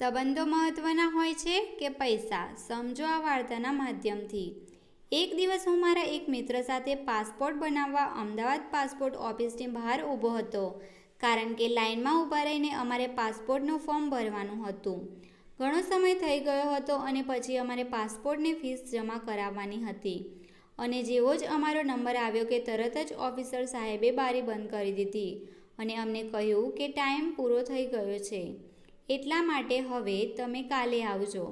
સંબંધો મહત્ત્વના હોય છે કે પૈસા? સમજો આ વાર્તાના માધ્યમથી. એક દિવસ હું મારા એક મિત્ર સાથે પાસપોર્ટ બનાવવા અમદાવાદ પાસપોર્ટ ઓફિસની બહાર ઊભો હતો, કારણ કે લાઇનમાં ઊભા રહીને અમારે પાસપોર્ટનું ફોર્મ ભરવાનું હતું. ઘણો સમય થઈ ગયો હતો અને પછી અમારે પાસપોર્ટની ફીસ જમા કરાવવાની હતી. અને જેવો જ અમારો નંબર આવ્યો કે તરત જ ઓફિસર સાહેબે બારી બંધ કરી દીધી અને અમને કહ્યું કે ટાઈમ પૂરો થઈ ગયો છે. એટલા માટે હવે તમે કાલે આવજો.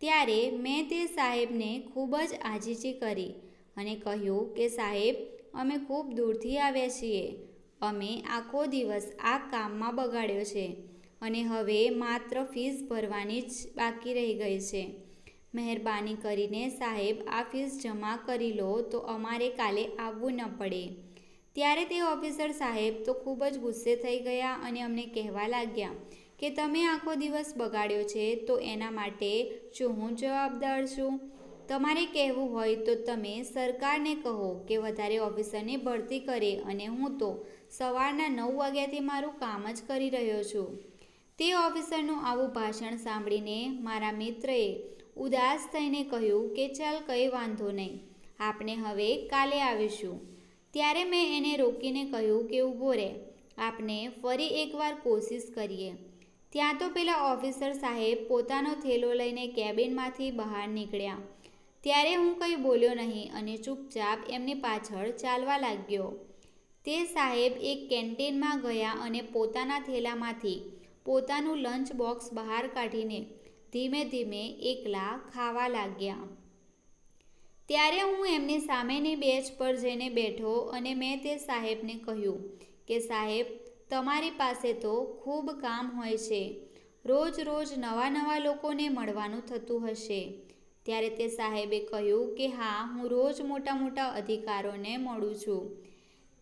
ત્યારે મેં તે સાહેબને ખૂબ જ આજીજી કરી અને કહ્યું કે, સાહેબ, અમે ખૂબ દૂરથી આવ્યા છીએ. અમે આખો દિવસ આ કામમાં બગાડ્યો છે અને હવે માત્ર ફીસ ભરવાની જ બાકી રહી ગઈ છે. મહેરબાની કરીને સાહેબ, આ ફીસ જમા કરી લો તો અમારે કાલે આવવું ન પડે. ત્યારે તે ઓફિસર સાહેબ તો ખૂબ જ ગુસ્સે થઈ ગયા અને અમને કહેવા લાગ્યા કે તમે આખો દિવસ બગાડ્યો છે, તો એના માટે શું હું જવાબદાર છું? તમારે કહેવું હોય તો તમે સરકારને કહો કે વધારે ઓફિસરની ભરતી કરે અને હું તો સવારના નવ વાગ્યાથી મારું કામ જ કરી રહ્યો છું. તે ઓફિસરનું આવું ભાષણ સાંભળીને મારા મિત્રએ ઉદાસ થઈને કહ્યું કે ચાલ કંઈ વાંધો નહીં, આપણે હવે કાલે આવીશું. ત્યારે મેં એને રોકીને કહ્યું કે ઊભો રહે, આપણે ફરી એકવાર કોશિશ કરીએ. ત્યાં તો પેલા ઓફિસર સાહેબ પોતાનો થેલો લઈને કેબિનમાંથી બહાર નીકળ્યા. ત્યારે હું કંઈ બોલ્યો નહીં અને ચૂપચાપ એમની પાછળ ચાલવા લાગ્યો. તે સાહેબ એક કેન્ટીનમાં ગયા અને પોતાના થેલામાંથી પોતાનું લંચ બોક્સ બહાર કાઢીને ધીમે ધીમે એકલા ખાવા લાગ્યા. ત્યારે હું એમની સામેની બેચ પર જઈને બેઠો અને મેં તે સાહેબને કહ્યું કે સાહેબ તમારી પાસે તો ખૂબ કામ હોય છે. રોજ રોજ નવા નવા લોકોને મળવાનું થતું હશે. ત્યારે તે સાહેબે કહ્યું કે હા, હું રોજ મોટા મોટા અધિકારોને મળું છું.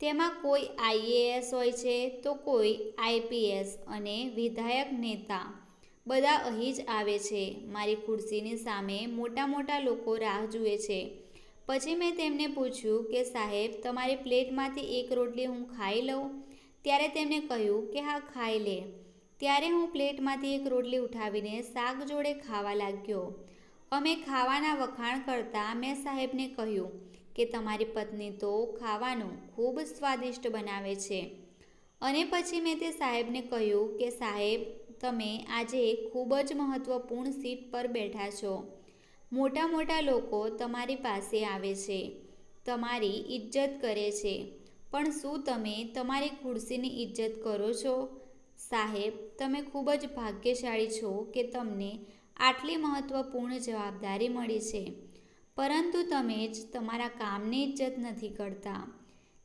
તેમાં કોઈ આઈએએસ હોય છે તો કોઈ આઈપીએસ અને વિધાયક નેતા. બધા અહીં જ આવે છે. મારી ખુરશીની સામે મોટા મોટા લોકો રાહ જુએ છે. પછી મેં તેમને પૂછ્યું કે સાહેબ, તમારી પ્લેટમાંથી એક રોટલી હું ખાઈ લઉં? ત્યારે તેમણે કહ્યું કે હા, ખાઈ લે. ત્યારે હું પ્લેટમાંથી એક રોટલી ઉઠાવીને શાક જોડે ખાવા લાગ્યો. અમે ખાવાના વખાણ કરતાં મેં સાહેબને કહ્યું કે તમારી પત્ની તો ખાવાનું ખૂબ સ્વાદિષ્ટ બનાવે છે. અને પછી મેં તે સાહેબને કહ્યું કે સાહેબ, તમે આજે ખૂબ જ મહત્ત્વપૂર્ણ સીટ પર બેઠા છો. મોટા મોટા લોકો તમારી પાસે આવે છે. તમારી ઇજ્જત કરે છે. પણ શું તમે તમારી ખુરશીની ઇજ્જત કરો છો? સાહેબ, તમે ખૂબ જ ભાગ્યશાળી છો કે તમને આટલી મહત્ત્વપૂર્ણ જવાબદારી મળી છે. પરંતુ તમે જ તમારા કામની ઇજ્જત નથી કરતા.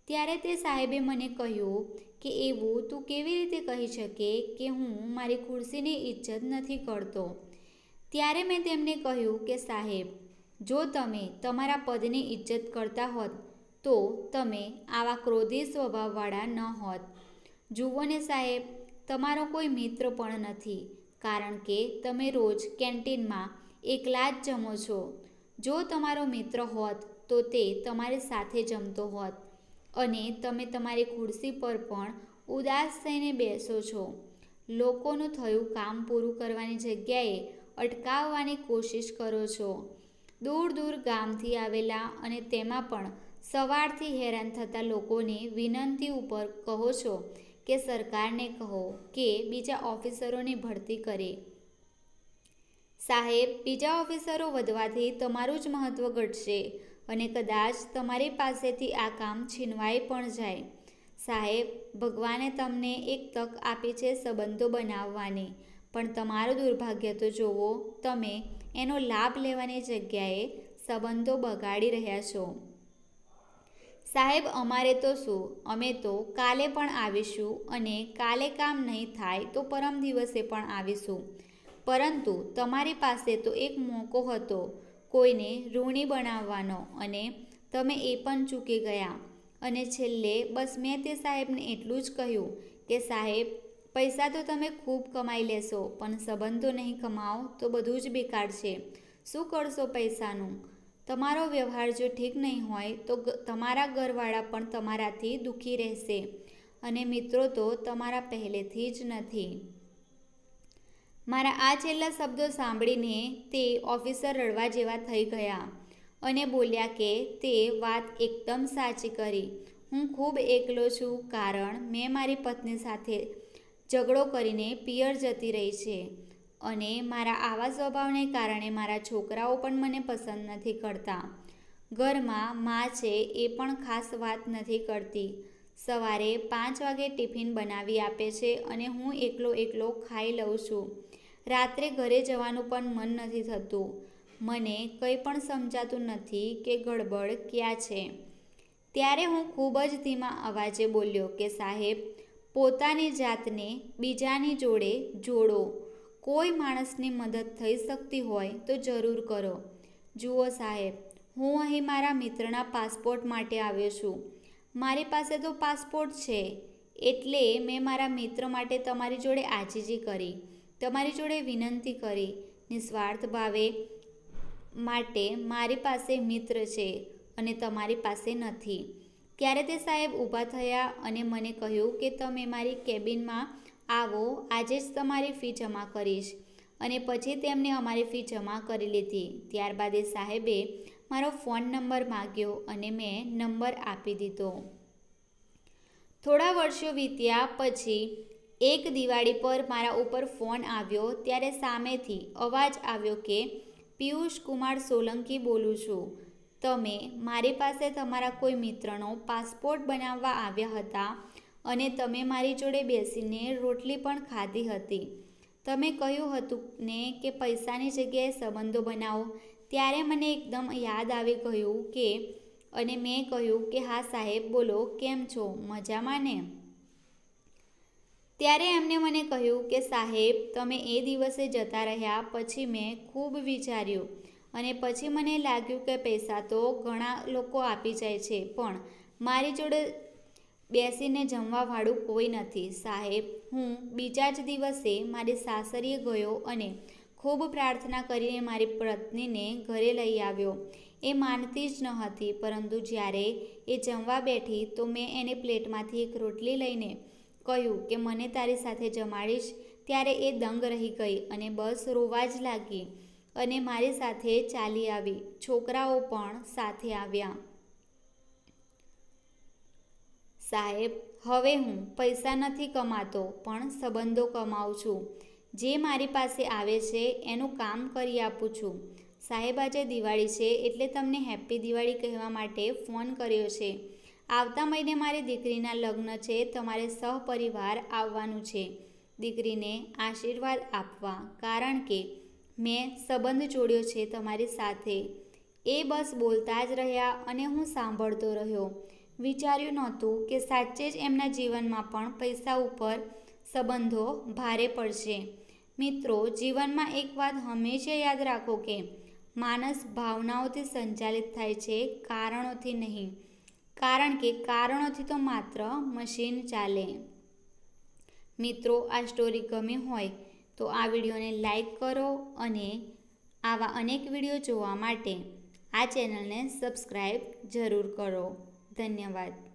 ત્યારે તે સાહેબે મને કહ્યું કે એવું તું કેવી રીતે કહી શકે કે હું મારી ખુરશીની ઇજ્જત નથી કરતો? ત્યારે મેં તેમને કહ્યું કે સાહેબ, જો તમે તમારા પદની ઇજ્જત કરતા હોત તો તમે આવા ક્રોધી સ્વભાવવાળા ન હોત. જુઓ ને સાહેબ, તમારો કોઈ મિત્ર પણ નથી, કારણ કે તમે રોજ કેન્ટીનમાં એકલા જ જમો છો. જો તમારો મિત્ર હોત, તો તે તમારી સાથે જમતો હોત. અને તમે તમારી ખુરશી પર પણ ઉદાસ થઈને બેસો છો. લોકોનું થયું કામ પૂરું કરવાની જગ્યાએ અટકાવવાની કોશિશ કરો છો. દૂર દૂર ગામથી આવેલા અને તેમાં પણ સવારથી હેરાન થતા લોકોની વિનંતી ઉપર કહો છો કે સરકારને કહો કે બીજા ઓફિસરોની ભરતી કરે. સાહેબ, બીજા ઓફિસરો વધવાથી તમારું જ મહત્ત્વ ઘટશે અને કદાચ તમારી પાસેથી આ કામ છીનવાઈ પણ જાય. સાહેબ, ભગવાને તમને એક તક આપી છે સંબંધો બનાવવાની, પણ તમારું દુર્ભાગ્ય તો જુઓ તમે એનો લાભ લેવાની જગ્યાએ સંબંધો બગાડી રહ્યા છો. સાહેબ, અમારે તો શું? અમે તો કાલે પણ આવીશું અને કાલે કામ નહીં થાય તો પરમ દિવસે પણ આવીશું. પરંતુ તમારી પાસે તો એક મોકો હતો, કોઈને ઋણી બનાવવાનો અને તમે એ પણ ચૂકી ગયા. અને છેલ્લે બસ મેં તે સાહેબને એટલું જ કહ્યું કે, સાહેબ, પૈસા તો તમે ખૂબ કમાઈ લેશો, પણ સંબંધો નહીં કમાઓ તો બધું જ બેકાર છે. શું કરશો પૈસાનું? તમારો વ્યવહાર જો ઠીક નહીં હોય, તો તમારા ઘરવાળા પણ તમારાથી દુઃખી રહેશે. અને મિત્રો તો તમારા પહેલેથી જ નથી. મારા આ છેલ્લા શબ્દો સાંભળીને તે ઓફિસર રડવા જેવા થઈ ગયા અને બોલ્યા કે, તે વાત એકદમ સાચી કરી. હું ખૂબ એકલો છું કારણ મેં મારી પત્ની સાથે ઝઘડો કરીને પિયર જતી રહી છે. અને મારા આવા સ્વભાવને કારણે મારા છોકરાઓ પણ મને પસંદ નથી કરતા. ઘરમાં મા છે એ પણ ખાસ વાત નથી કરતી. સવારે પાંચ વાગે ટિફિન બનાવી આપે છે અને હું એકલો એકલો ખાઈ લઉં છું. રાત્રે ઘરે જવાનું પણ મન નથી થતું. મને કંઈ પણ સમજાતું નથી કે ગડબડ ક્યાં છે. ત્યારે હું ખૂબ જ ધીમા અવાજે બોલ્યો કે સાહેબ, પોતાની જાતને બીજાની જોડે જોડો. કોઈ માણસની મદદ થઈ શકતી હોય તો જરૂર કરો. જુઓ સાહેબ, હું અહીં મારા મિત્રના પાસપોર્ટ માટે આવ્યો છું. મારી પાસે તો પાસપોર્ટ છે, એટલે મેં મારા મિત્ર માટે તમારી જોડે આજીજી કરી, તમારી જોડે વિનંતી કરી. નિસ્વાર્થ ભાવે માટે મારી પાસે મિત્ર છે અને તમારી પાસે નથી. ત્યારે તે સાહેબ ઊભા થયા અને મને કહ્યું કે તમે મારી કેબિનમાં આવો, આજે જ તમારી ફી જમા કરીશ. અને પછી તેમણે અમારી ફી જમા કરી લીધી. ત્યારબાદ એ સાહેબે મારો ફોન નંબર માગ્યો અને મેં નંબર આપી દીધો. થોડા વર્ષો વીત્યા પછી એક દિવાળી પર મારા ઉપર ફોન આવ્યો ત્યારે સામેથી અવાજ આવ્યો કે, પિયુષ કુમાર સોલંકી બોલું છું. તમે મારી પાસે તમારા કોઈ મિત્રનો પાસપોર્ટ બનાવવા આવ્યા હતા અને તમે મારી જોડે બેસીને રોટલી પણ ખાધી હતી. તમે કહ્યું હતું ને કે પૈસાની જગ્યાએ સંબંધો બનાવો. ત્યારે મને એકદમ યાદ આવી ગયું કે, અને મેં કહ્યું કે, હા સાહેબ, બોલો, કેમ છો? મજામાં ને? ત્યારે એમને મને કહ્યું કે, સાહેબ, તમે એ દિવસે જતા રહ્યા પછી મેં ખૂબ વિચાર્યું. અને પછી મને લાગ્યું કે પૈસા તો ઘણા લોકો આપી જાય છે, પણ મારી જોડે બેસીને જમવાવાળું કોઈ નથી. સાહેબ, હું બીજા જ દિવસે મારી સાસરીએ ગયો અને ખૂબ પ્રાર્થના કરીને મારી પત્નીને ઘરે લઈ આવ્યો. એ માનતી જ ન હતી, પરંતુ જ્યારે એ જમવા બેઠી તો મેં એને પ્લેટમાંથી એક રોટલી લઈને કહ્યું કે મને તારી સાથે જમાડીશ. ત્યારે એ દંગ રહી ગઈ અને બસ રોવા જ લાગી અને મારી સાથે ચાલી આવી. છોકરાઓ પણ સાથે આવ્યા. સાહેબ, હવે હું પૈસા નથી કમાતો, પણ સંબંધો કમાઉં છું. જે મારી પાસે આવે છે, એનું કામ કરી આપું છું. સાહેબ આજે દિવાળી છે, એટલે તમને હેપ્પી દિવાળી કહેવા માટે ફોન કર્યો છે. આવતા મહિને મારી દીકરીના લગ્ન છે, તમારે સહપરિવાર આવવાનું છે. દીકરીને આશીર્વાદ આપવા, કારણ કે મેં સંબંધ જોડ્યો છે તમારી સાથે. એ બસ બોલતા જ રહ્યા અને હું સાંભળતો રહ્યો. વિચાર્યું નહોતું કે સાચે જ એમના જીવનમાં પણ પૈસા ઉપર સંબંધો ભારે પડશે. મિત્રો, જીવનમાં એક વાત હંમેશા યાદ રાખો કે માણસ ભાવનાઓથી સંચાલિત થાય છે, કારણોથી નહીં. કારણ કે કારણોથી તો માત્ર મશીન ચાલે. મિત્રો, આ સ્ટોરી ગમી હોય તો આ વિડીયોને લાઈક કરો અને આવા અનેક વીડિયો જોવા માટે આ ચેનલને સબસ્ક્રાઈબ જરૂર કરો. ધન્યવાદ